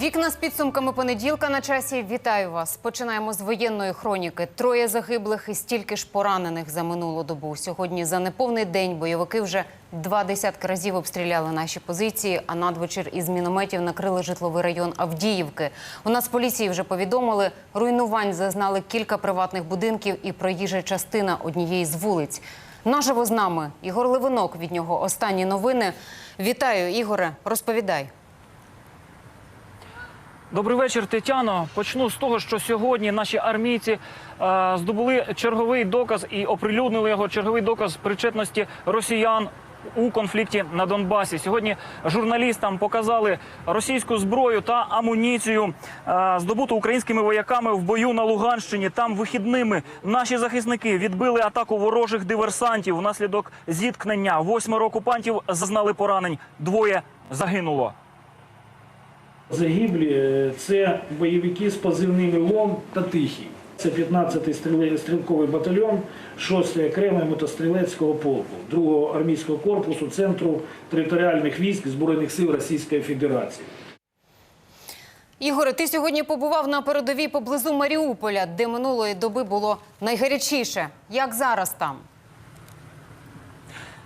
Вікна з підсумками понеділка на часі. Вітаю вас. Починаємо з воєнної хроніки. Троє загиблих і стільки ж поранених за минулу добу. Сьогодні за неповний день бойовики вже два десятки разів обстріляли наші позиції. А надвечір із мінометів накрили житловий район Авдіївки. У нас поліції вже повідомили, руйнувань зазнали кілька приватних будинків і проїжджа частина однієї з вулиць. Наживо з нами Ігор Левинок. Від нього останні новини. Вітаю, Ігоре. Розповідай. Добрий вечір, Тетяно. Почну з того, що сьогодні наші армійці е, здобули черговий доказ і оприлюднили його черговий доказ причетності росіян. У конфлікті на Донбасі сьогодні журналістам показали російську зброю та амуніцію, е, здобуту українськими вояками в бою на Луганщині. Там вихідними наші захисники відбили атаку ворожих диверсантів. Внаслідок зіткнення восьмеро окупантів зазнали поранень. Двоє загинуло. Загиблі е, це бойовики з позивними ЛОМ та Тихий. Це 15-й стрілковий батальйон 6-ї окремої мотострілецького полку 2-го армійського корпусу Центру територіальних військ Збройних сил Російської Федерації. Ігоре, ти сьогодні побував на передовій поблизу Маріуполя, де минулої доби було найгарячіше. Як зараз там?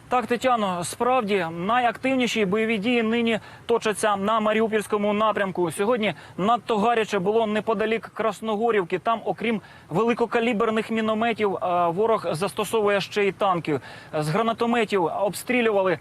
Так, Тетяно, справді найактивніші бойові дії нині точаться на Маріупольському напрямку. Сьогодні надто гаряче було неподалік Красногорівки. Там, окрім великокаліберних мінометів, е, ворог застосовує ще й танки. З гранатометів обстрілювали е,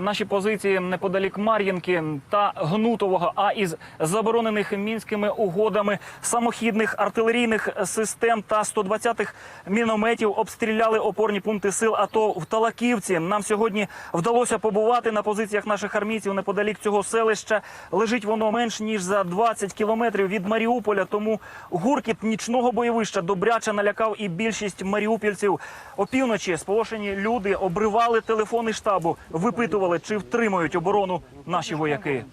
наші позиції неподалік Мар'їнки та Гнутового. А із заборонених мінськими угодами самохідних артилерійних систем та 120-х мінометів обстріляли опорні пункти сил АТО в Талаківці. Нам сьогодні вдалося побувати на позиціях наших армійців неподалік цього селища. Лежить воно менш ніж за 20 кілометрів від Маріуполя. Тому гуркіт нічного бойовища добряче налякав і більшість маріупільців. Опівночі сполошені люди обривали телефони штабу, випитували, чи втримують оборону наші вояки.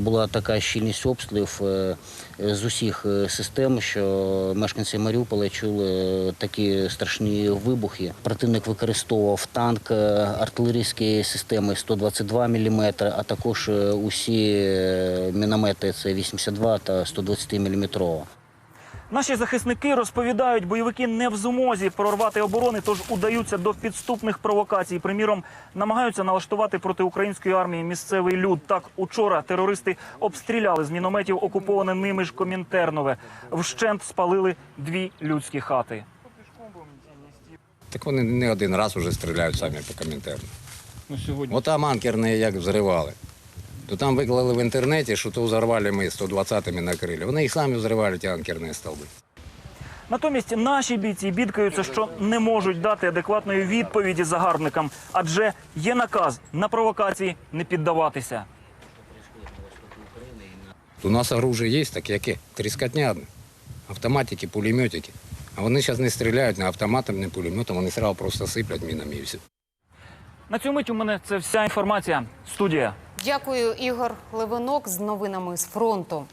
Була така щільність обстрілів е, з усіх е, систем, що мешканці Маріуполя чули е, такі страшні вибухи. Противник використовував танк, артилерійські системи 122 мм, а також усі міномети це 82 та 120 мм. Наші захисники розповідають, бойовики не в змозі прорвати оборони, тож удаються до підступних провокацій. Приміром, намагаються налаштувати проти української армії місцевий люд. Так учора терористи обстріляли з мінометів окуповане ними ж Комінтернове. Вщент спалили дві людські хати. Так вони не один раз уже стріляють самі по коментарям. Ну, сьогодні От там як взривали. То там виклали в інтернеті, що то взорвали ми 120-ми накрили. Вони їх самі взривали, ті анкерні стовби. Натомість наші бійці бідкаються, що не можуть дати адекватної відповіді загарбникам, адже є наказ на провокації не піддаватися. У нас оружие є, так яке? Тріскотня. Автоматики, пулеметики. А вони зараз не стріляють не автоматом, не пулеметом, вони сразу просто сиплять мінами і все. На цю мить у мене це вся інформація. Студія. Дякую, Ігор Левинок з новинами з фронту.